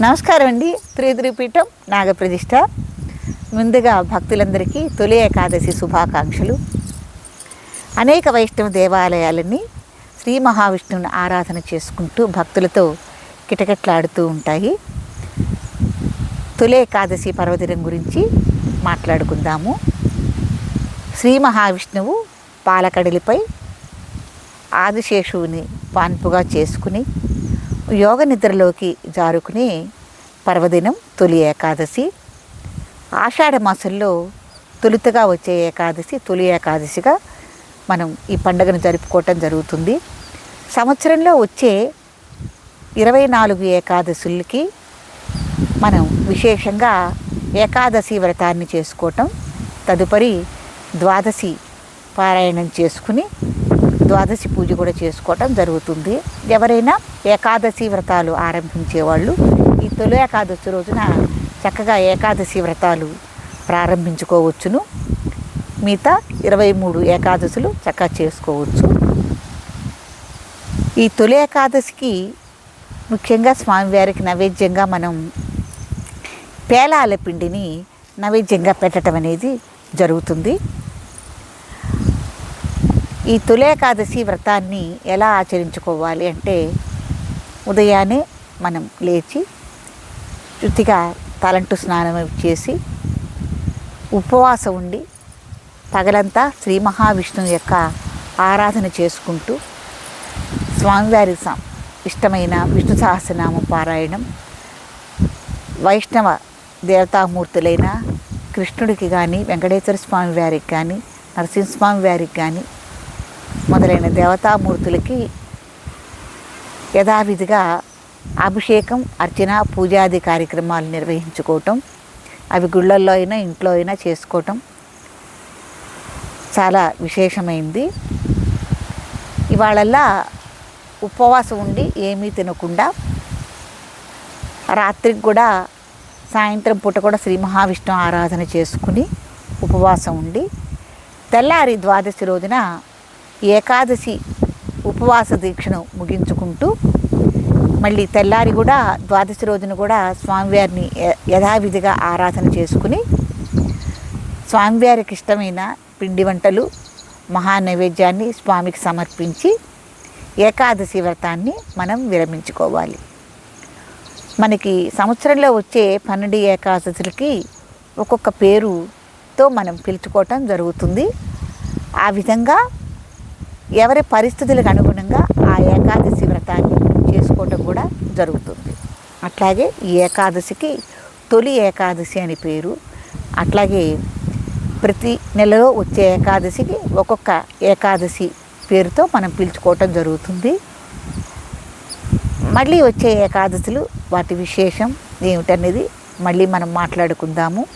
నమస్కారం అండి. త్రిదిరిపీఠం నాగప్రతిష్ఠ. ముందుగా భక్తులందరికీ తొలి ఏకాదశి శుభాకాంక్షలు. అనేక వైష్ణవ దేవాలయాలన్నీ శ్రీ మహావిష్ణువుని ఆరాధన చేసుకుంటూ భక్తులతో కిటకిట్లాడుతూ ఉంటాయి. తొలి ఏకాదశి పర్వదినం గురించి మాట్లాడుకుందాము. శ్రీ మహావిష్ణువు పాలకడలిపై ఆదిశేషువుని పాన్పుగా చేసుకుని యోగ నిద్రలోకి జారుకునే పర్వదినం తొలి ఏకాదశి. ఆషాఢ మాసంలో తొలుతగా వచ్చే ఏకాదశి తొలి ఏకాదశిగా మనం ఈ పండుగను జరుపుకోవటం జరుగుతుంది. సంవత్సరంలో వచ్చే ఇరవై నాలుగు ఏకాదశులకి మనం విశేషంగా ఏకాదశి వ్రతాన్ని చేసుకోవటం తదుపరి ద్వాదశి పారాయణం చేసుకుని ద్వాదశి పూజ కూడా చేసుకోవటం జరుగుతుంది. ఎవరైనా ఏకాదశి వ్రతాలు ఆరంభించేవాళ్ళు. ఈ తొలి ఏకాదశి రోజున చక్కగా ఏకాదశి వ్రతాలు ప్రారంభించుకోవచ్చును. మిగతా ఇరవై మూడు ఏకాదశులు చక్కగా చేసుకోవచ్చు. ఈ తొలి ఏకాదశికి ముఖ్యంగా స్వామివారికి నైవేద్యంగా మనం పేలాల పిండిని నైవేద్యంగా పెట్టడం అనేది జరుగుతుంది. ఈ తొలి ఏకాదశి వ్రతాన్ని ఎలా ఆచరించుకోవాలి అంటే ఉదయాన్నే మనం లేచి శుద్ధిగా తలంటు స్నానం చేసి ఉపవాసం ఉండి పగలంతా శ్రీ మహావిష్ణువు యొక్క ఆరాధన చేసుకుంటూ స్వామివారి ఇష్టమైన విష్ణు సహస్రనామ పారాయణం వైష్ణవ దేవతామూర్తులైన కృష్ణుడికి కానీ వెంకటేశ్వర స్వామి వారికి కానీ నరసింహస్వామి వారికి కానీ మొదలైన దేవతామూర్తులకి యథావిధిగా అభిషేకం అర్చన పూజాది కార్యక్రమాలు నిర్వహించుకోవటం అవి గుళ్ళల్లో అయినా ఇంట్లో అయినా చేసుకోవటం చాలా విశేషమైంది. ఇవాళల్లా ఉపవాసం ఉండి ఏమీ తినకుండా రాత్రికి కూడా సాయంత్రం పూట కూడా శ్రీ మహావిష్ణు ఆరాధన చేసుకుని ఉపవాసం ఉండి తెల్లారి ద్వాదశి రోజున ఏకాదశి ఉపవాస దీక్షను ముగించుకుంటూ మళ్ళీ తెల్లారి కూడా ద్వాదశి రోజున కూడా స్వామివారిని యథావిధిగా ఆరాధన చేసుకుని స్వామివారికి ఇష్టమైన పిండి వంటలు మహా నైవేద్యాన్ని స్వామికి సమర్పించి ఏకాదశి వ్రతాన్ని మనం విరమించుకోవాలి. మనకి సంవత్సరంలో వచ్చే పన్నెండు ఏకాదశులకి ఒక్కొక్క పేరుతో మనం పిలుచుకోవటం జరుగుతుంది. ఆ విధంగా ఎవరి పరిస్థితులకు అనుగుణంగా ఆ ఏకాదశి వ్రతాన్ని చేసుకోవటం కూడా జరుగుతుంది. అట్లాగే ఈ ఏకాదశికి తొలి ఏకాదశి అని పేరు. అట్లాగే ప్రతి నెలలో వచ్చే ఏకాదశికి ఒక్కొక్క ఏకాదశి పేరుతో మనం పిలుచుకోవటం జరుగుతుంది. మళ్ళీ వచ్చే ఏకాదశులు వాటి విశేషం ఏమిటనేది మళ్ళీ మనం మాట్లాడుకుందాము.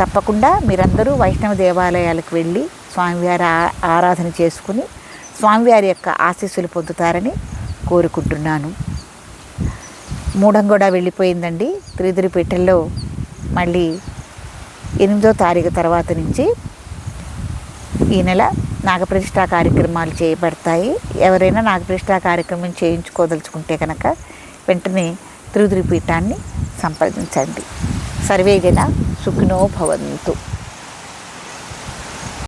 తప్పకుండా మీరందరూ వైష్ణవ దేవాలయాలకు వెళ్ళి స్వామివారి ఆ- ఆరాధన చేసుకుని స్వామివారి యొక్క ఆశీస్సులు పొందుతారని కోరుకుంటున్నాను. మూడంగూడ వెళ్ళిపోయిందండి. త్రిదురిపేటల్లో మళ్ళీ ఎనిమిదో తారీఖు తర్వాత నుంచి ఈ నెల నాగప్రతిష్ఠ కార్యక్రమాలు చేయబడతాయి. ఎవరైనా నాగప్రతిష్ఠ కార్యక్రమం చేయించుకోదలుచుకుంటే కనుక వెంటనే త్రిదురిపీఠాన్ని సంప్రదించండి. సర్వే సుఖినో భవంతు.